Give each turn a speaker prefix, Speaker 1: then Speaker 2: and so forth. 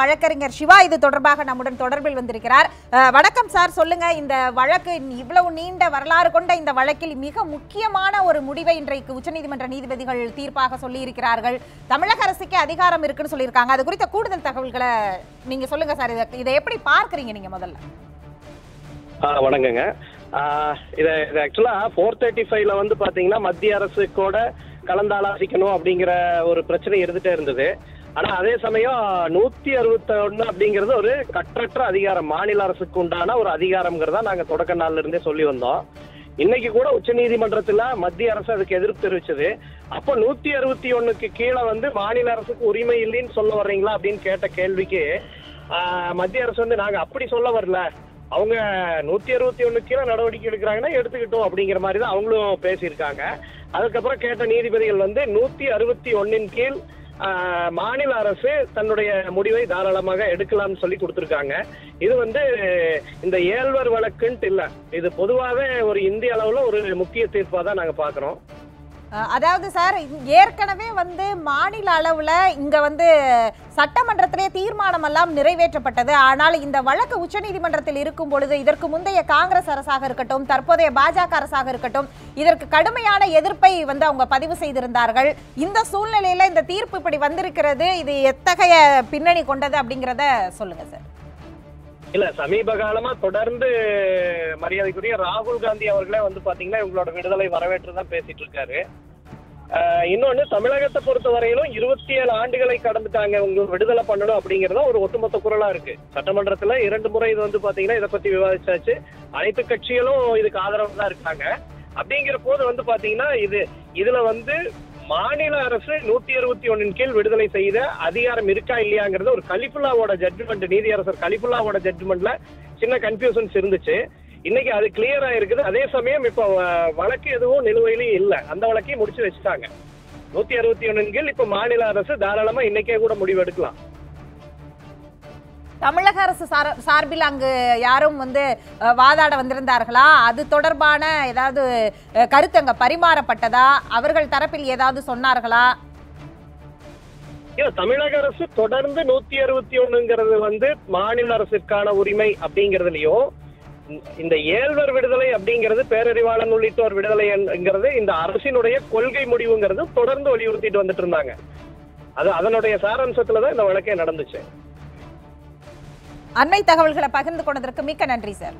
Speaker 1: வழக்கறிஞர் சிவா இது தொடர்பாக நம்முடன் தொடர்பில் வந்திருக்கிறார். வணக்கம் சார். சொல்லுங்க இந்த வழக்கு இவ்வளவு நீண்ட வரலாறு கொண்ட இந்த வழக்கில் மிக முக்கியமான ஒரு முடிவை இன்றைக்கு உச்சநீதிமன்ற நீதிபதிகள் தீர்ப்பாக சொல்லி இருக்கிறார்கள் தமிழக அரசுக்கு அதிகாரம் இருக்குன்னு சொல்லியிருக்காங்க. அது குறித்த கூடுதல் தகவல்களை நீங்க சொல்லுங்க சார். இதை இதை எப்படி பார்க்கறீங்க நீங்க முதல்ல?
Speaker 2: ஆ வணக்கங்க. இதை இது ஆக்சுவலாக ஃபோர் தேர்ட்டி ஃபைவ்ல வந்து பார்த்தீங்கன்னா மத்திய அரசு கூட கலந்தாலோசிக்கணும் அப்படிங்கிற ஒரு பிரச்சனை இருந்துட்டே இருந்தது. ஆனால் அதே சமயம் நூற்றி அறுபத்தொன்று அப்படிங்கிறது ஒரு கற்றற்ற அதிகாரம். மாநில அரசுக்கு உண்டான ஒரு அதிகாரம்ங்கிறதா நாங்கள் தொடக்க நாள்ல இருந்தே சொல்லி வந்தோம். இன்னைக்கு கூட உச்சநீதிமன்றத்தில் மத்திய அரசு அதுக்கு எதிர்ப்பு தெரிவிச்சது. அப்போ நூற்றி அறுபத்தி ஒன்றுக்கு கீழே வந்து மாநில அரசுக்கு உரிமை இல்லைன்னு சொல்ல வர்றீங்களா அப்படின்னு கேட்ட கேள்விக்கு மத்திய அரசு வந்து நாங்கள் அப்படி சொல்ல வரல. அவங்க நூத்தி அறுபத்தி ஒண்ணு கீழே நடவடிக்கை எடுக்கிறாங்கன்னா எடுத்துக்கிட்டோம் அப்படிங்கிற மாதிரி தான் அவங்களும் பேசியிருக்காங்க. அதுக்கப்புறம் கேட்ட நீதிபதிகள் வந்து நூத்தி அறுபத்தி ஒன்னின் கீழ் மாநில அரசு தன்னுடைய முடிவை தாராளமாக எடுக்கலாம்னு சொல்லி கொடுத்துருக்காங்க. இது வந்து இந்த ஏழ்வர் வழக்குன்ட்டு இல்லை. இது பொதுவாகவே ஒரு இந்திய அளவில் ஒரு முக்கிய தீர்ப்பாக தான் நாங்கள்
Speaker 1: பார்க்குறோம் அதாவது சார் ஏற்கனவே வந்து மாநில அளவில் இங்கே வந்து சட்டமன்றத்திலே தீர்மானம் எல்லாம் நிறைவேற்றப்பட்டது. ஆனால் இந்த வழக்கு உச்சநீதிமன்றத்தில் இருக்கும் பொழுது இதற்கு முந்தைய காங்கிரஸ் அரசாக இருக்கட்டும் தற்போதைய பாஜக அரசாக இருக்கட்டும் இதற்கு கடுமையான எதிர்ப்பை வந்து அவங்க பதிவு செய்திருந்தார்கள். இந்த சூழ்நிலையில் இந்த தீர்ப்பு இப்படி வந்திருக்கிறது இது எத்தகைய பின்னணி கொண்டது அப்படிங்கிறத சொல்லுங்கள் சார்.
Speaker 2: இல்ல சமீப காலமா தொடர்ந்து மரியாதைக்குரிய ராகுல் காந்தி அவர்களே வந்து பாத்தீங்கன்னா இவங்களோட விடுதலை வரவேற்று தான் பேசிட்டு இருக்காரு இன்னொன்னு தமிழகத்தை பொறுத்த வரையிலும் இருபத்தி ஏழு ஆண்டுகளை கடந்துட்டாங்க உங்க விடுதலை பண்ணணும் அப்படிங்கறத ஒரு ஒட்டுமொத்த குரலா இருக்கு. சட்டமன்றத்துல இரண்டு முறை இது வந்து பாத்தீங்கன்னா இதை பத்தி விவாதிச்சாச்சு. அனைத்து கட்சிகளும் இதுக்கு ஆதரவு தான் இருக்காங்க. அப்படிங்கிற போது வந்து பாத்தீங்கன்னா இது இதுல வந்து மாநில அரசு நூத்தி அறுபத்தி ஒன்னின் கீழ் விடுதலை செய்த அதிகாரம் இருக்கா இல்லையாங்கிறது ஒரு கலிபுல்லாவோட ஜட்மெண்ட் நீதியரசர் கலிபுல்லாவோட ஜட்மெண்ட்ல சின்ன கன்ஃபியூஷன்ஸ் இருந்துச்சு. இன்னைக்கு அது கிளியர் ஆயிருக்குது. அதே சமயம் இப்போ வழக்கு எதுவும் நிலுவையிலும் இல்ல. அந்த வழக்கையும் முடிச்சு வச்சுட்டாங்க. நூத்தி அறுபத்தி ஒன்னின் கீழ் இப்ப மாநில அரசு தாராளமா இன்னைக்கே கூட முடிவு எடுக்கலாம்
Speaker 1: தமிழக அரசு சார் சார்பில் அங்கு யாரும் வந்து வாதாட வந்திருந்தார்களா? அது தொடர்பான ஏதாவது கருத்து அங்கே பரிமாறப்பட்டதா? அவர்கள் தரப்பில் ஏதாவது சொன்னார்களா?
Speaker 2: தமிழக அரசு தொடர்ந்து நூத்தி அறுபத்தி ஒண்ணுங்கிறது வந்து மாநில அரசுக்கான உரிமை அப்படிங்கறதுலயும் இந்த ஏழ்வர் விடுதலை அப்படிங்கிறது பேரறிவாளன் உள்ளிட்டோர் விடுதலைங்கிறது இந்த அரசினுடைய கொள்கை முடிவுங்கிறது தொடர்ந்து வலியுறுத்திட்டு வந்துட்டு இருந்தாங்க. அது அதனுடைய சாராம்சத்துலதான் இந்த வழக்கே நடந்துச்சு.
Speaker 1: அண்மை தகவல்களை பகிர்ந்து கொண்டதற்கு மிக்க நன்றி சார்.